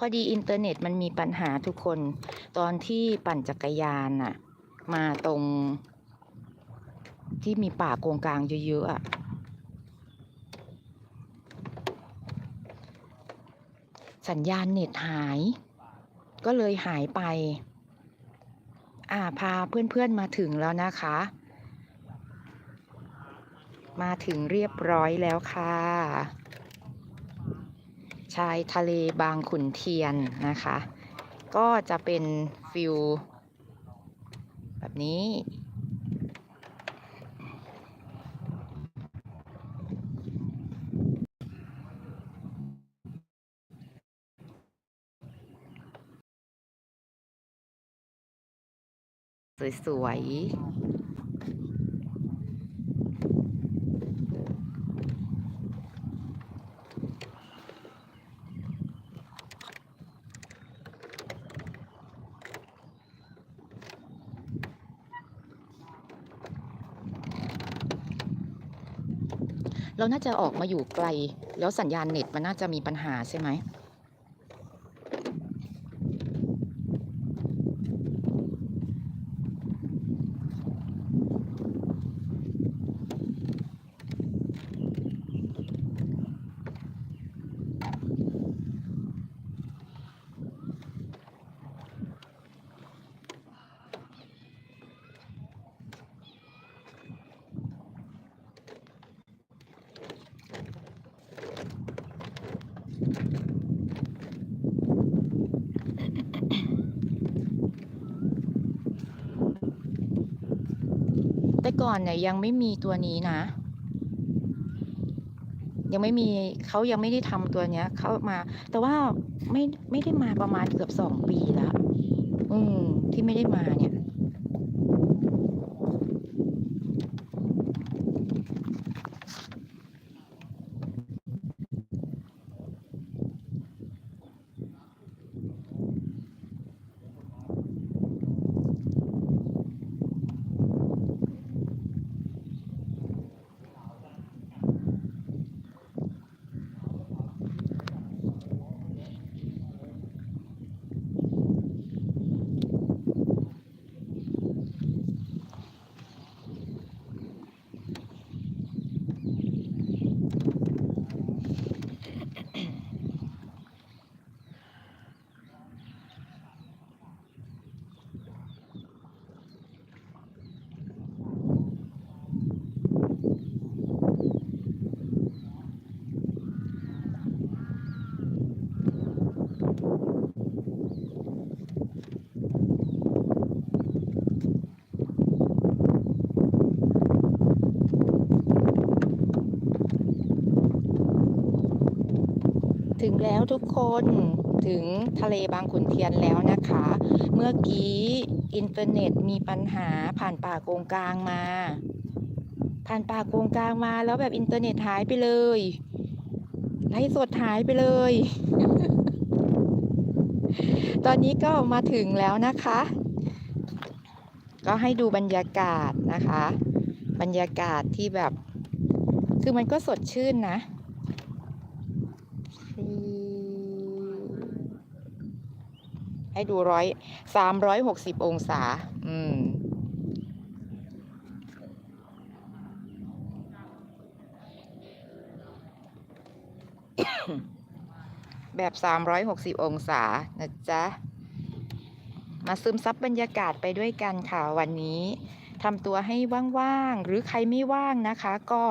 พอดีอินเทอร์เน็ตมันมีปัญหาทุกคน ตอนที่ปั่นจักรยานน่ะมาตรง ที่มีป่าโกงกลางเยอะๆอะสัญญาณเน็ตหาย ก็เลยหายไป อ่าพาเพื่อนๆมาถึงแล้วนะคะ มาถึงเรียบร้อยแล้วค่ะ ชายทะเลบางขุนเทียนนะคะ ก็จะเป็นฟิลแบบนี้สวยๆ เราน่าจะออกมาอยู่ไกล แล้วสัญญาณเน็ตมันน่าจะมีปัญหาใช่ไหม ก่อนเนี่ยยังไม่มีตัวนี้นะ ยังไม่มีเขายังไม่ได้ทำตัวเนี้ยเขามา แต่ว่าไม่ไม่ได้มาประมาณเกือบสองปีแล้วอืม ที่ไม่ได้มาเนี่ย ถึงแล้วทุกคนถึงทะเลบางขุนเทียนแล้วนะคะ เมื่อกี้อินเทอร์เน็ตมีปัญหาผ่านป่าโกงกลางมา ผ่านป่าโกงกลางมาแล้วแบบอินเทอร์เน็ตหายไปเลยไลฟ์สดหายไปเลย ตอนนี้ก็มาถึงแล้วนะคะ ก็ให้ดูบรรยากาศนะคะ บรรยากาศที่แบบ คือมันก็สดชื่นนะ ให้ดูร้อยสามร้อยหกสิบองศา อืม แบบสามร้อยหกสิบองศา นะจ๊ะ มาซึมซับบรรยากาศไปด้วยกันค่ะวันนี้ทำตัวให้ว่าง ๆ หรือใครไม่ว่างนะคะ ก็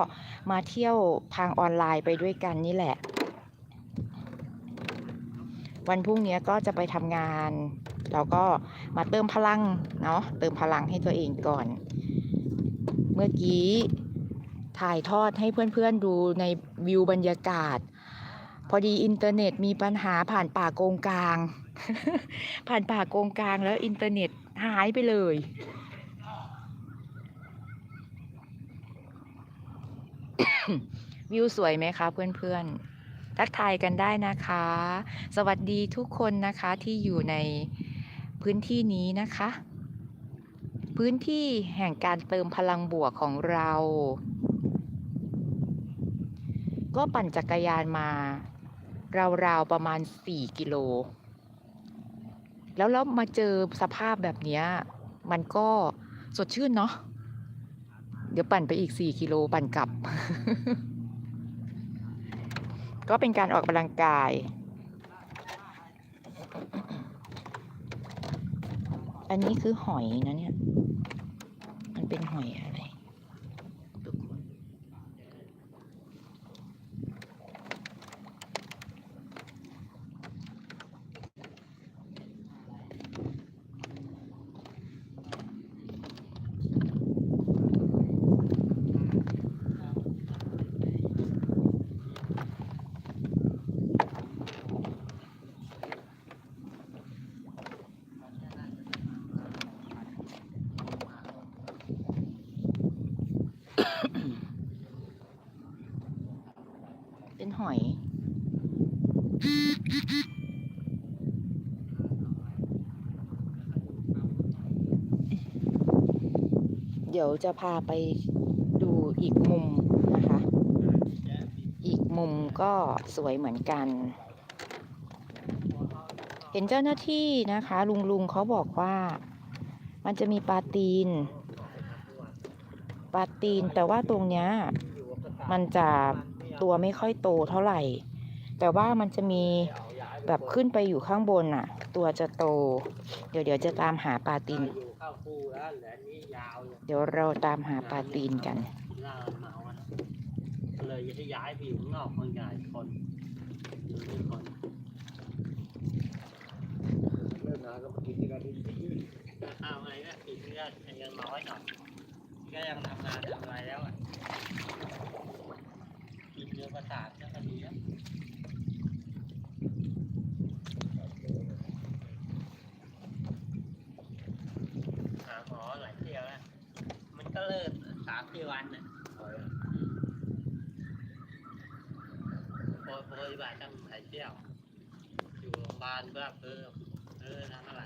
มาเที่ยวทางออนไลน์ไปด้วยกันนี่แหละ วันพรุ่งนี้ก็จะไปทำงาน เราก็มาเติมพลังเนาะเติมพลังให้ตัวเองก่อน เมื่อกี้ถ่ายทอดให้เพื่อนๆดูในวิวบรรยากาศ พอดีอินเทอร์เน็ตมีปัญหาผ่านป่าโกงกลาง ผ่านป่าโกงกลางแล้วอินเทอร์เน็ตหายไปเลยวิวสวยไหมคะเพื่อนๆ ทักทายกันได้นะคะ สวัสดีทุกคนนะคะที่อยู่ในพื้นที่นี้นะคะ พื้นที่แห่งการเติมพลังบวกของเรา ก็ปั่นจักรยานมา ราวๆประมาณ 4 กิโล แล้วแล้วมาเจอสภาพแบบนี้มันก็สดชื่นเนาะเดี๋ยวปั่นไปอีก 4 กิโลปั่นกลับ ก็เป็นการออกกำลังกาย อันนี้คือหอยนะเนี่ย มันเป็นหอยอะไร เป็นหอย เดี๋ยวจะพาไปดูอีกมุมนะคะ อีกมุมก็สวยเหมือนกัน เห็นเจ้าหน้าที่นะคะ ลุงลุงเขาบอกว่า มันจะมีปลาตีน ปลาตีนแต่ว่าตรงเนี้ยมันจะ ตัวไม่ค่อยโตเท่าไหร่ แต่ว่ามันจะมีแบบขึ้นไปอยู่ข้างบนน่ะ ตัวจะโต เดี๋ยวเดี๋ยวจะตามหาปลาตีนเดี๋ยวเราตามหาปลาตีนกันเลยจะย้ายไปอยู่ข้างนอกคนใหญ่คนอยู่ที่คนเลิกงาก็มากินที่ร้านนี้เอาไงก็อีกก็ยังน้อยหน่อยก็ยังทำงานทำอะไรแล้วอะ เนื้อประสาทก็ดีแล้วหาหมอหลายเที่ยวแล้วมันก็เลิกสามสี่วันน่ะพอพอปฏิบัติตั้งหลายเที่ยว อยู่โรงพยาบาลก็เออเออทำอะไร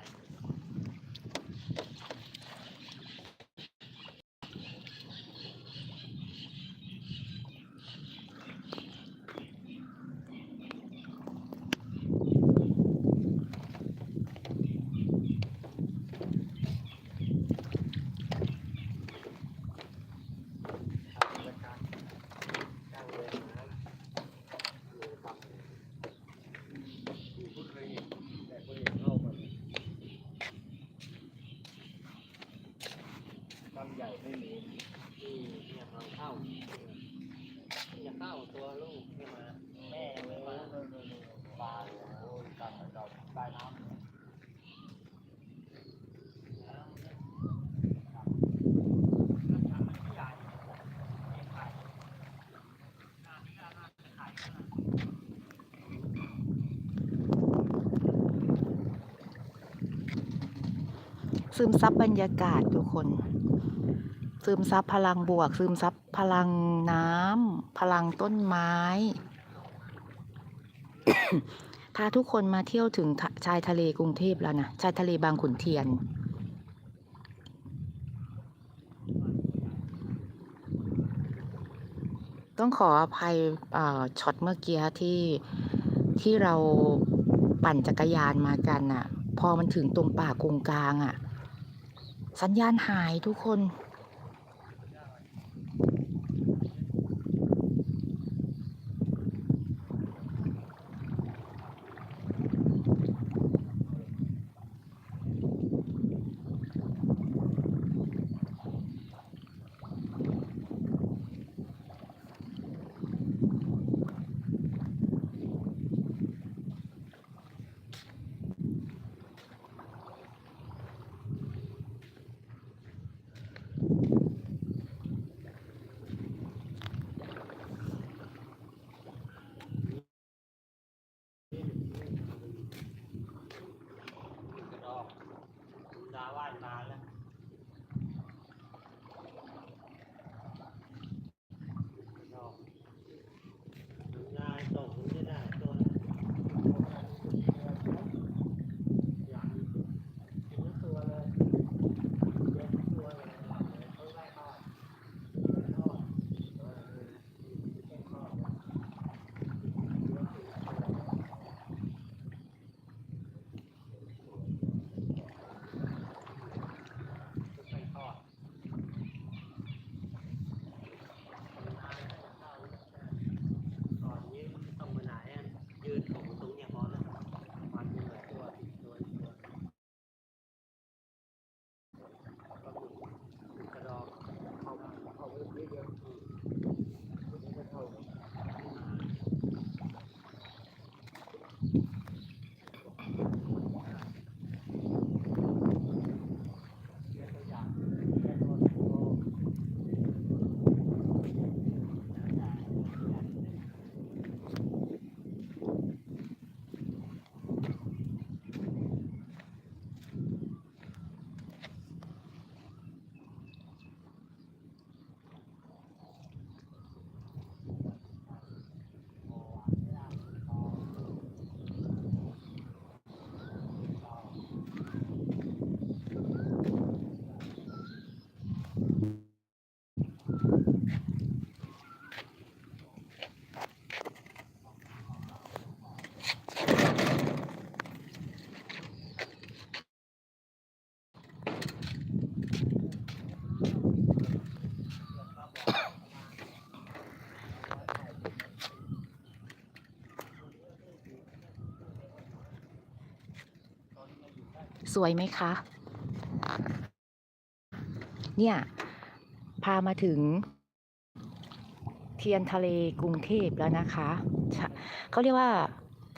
ลำใหญ่ไม่มี ที่เนี่ยมันเข้าจะเข้าตัวลูกขึ้นมาแม่ยังไม่มา ปลาโอ้ยกลางเราใต้น้ำ ซึมซับบรรยากาศทุกคน ซึมซับพลังบวก ซึมซับพลังน้ำพลังต้นไม้พาทุกคนมาเที่ยวถึงชายทะเลกรุงเทพแล้วนะชายทะเลบางขุนเทียนต้องขออภัยช็อตเมื่อกี้ที่ที่เราปั่นจักรยานมากันน่ะ พอมันถึงตรงป่ากงกลางอะ สัญญาณหายทุกคน สวยไหมคะ เนี่ย พามาถึง เทียนทะเลกรุงเทพแล้วนะคะ เขาเรียกว่า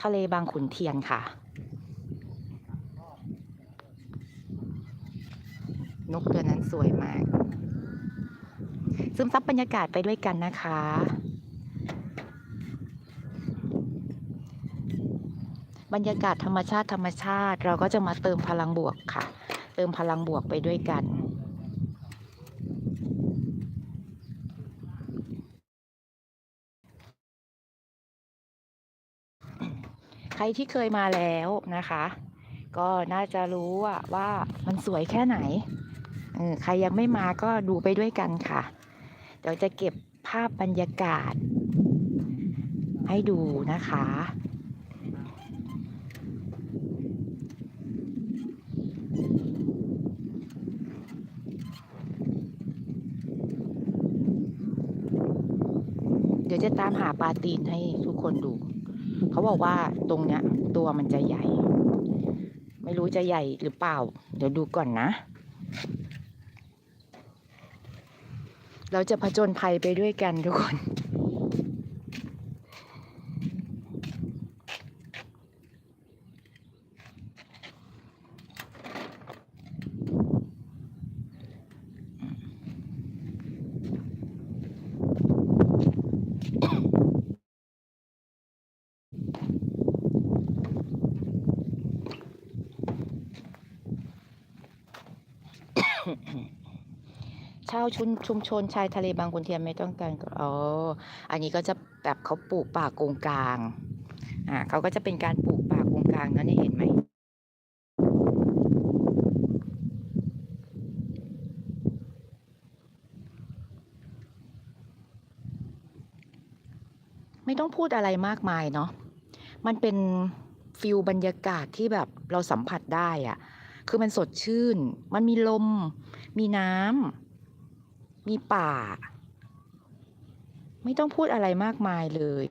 ทะเลบางขุนเทียนค่ะ นกตัวนั้นสวยมาก ซึมซับบรรยากาศไปด้วยกันนะคะ บรรยากาศธรรมชาติธรรมชาติ เราก็จะมาเติมพลังบวกค่ะ เติมพลังบวกไปด้วยกันใครที่เคยมาแล้วนะคะ ก็น่าจะรู้ว่ามันสวยแค่ไหนใครยังไม่มาก็ดูไปด้วยกันค่ะ เดี๋ยวจะเก็บภาพบรรยากาศให้ดูนะคะ เดี๋ยวจะตามหาปลาตีนให้ทุกคนดู เขาบอกว่าตรงเนี้ย ตัวมันจะใหญ่ ไม่รู้จะใหญ่หรือเปล่า เดี๋ยวดูก่อนนะ เราจะผจญภัยไปด้วยกันทุกคน ชาวชุมชุมชนชายทะเลบางขุนเทียนไม่ต้องการอ๋อ อันนี้ก็จะแบบเขาปลูกป่าโกงกลาง อ่าเขาก็จะเป็นการปลูกป่าโกงกลางนะนี่เห็นไหมไม่ต้องพูดอะไรมากมายเนาะ มันเป็นฟิลบรรยากาศที่แบบเราสัมผัสได้อะ คือมันสดชื่น มันมีลม มีน้ำ มีป่า ไม่ต้องพูดอะไรมากมายเลย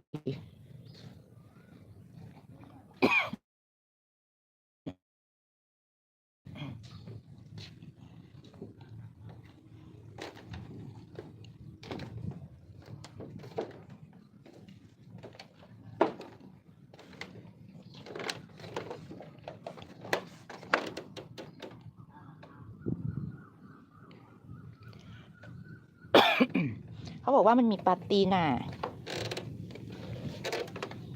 เขา บอกว่ามันมีปาตีน่ะ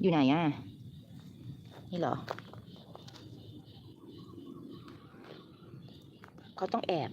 อยู่ไหนอะ นี่เหรอ เขาต้องแอบ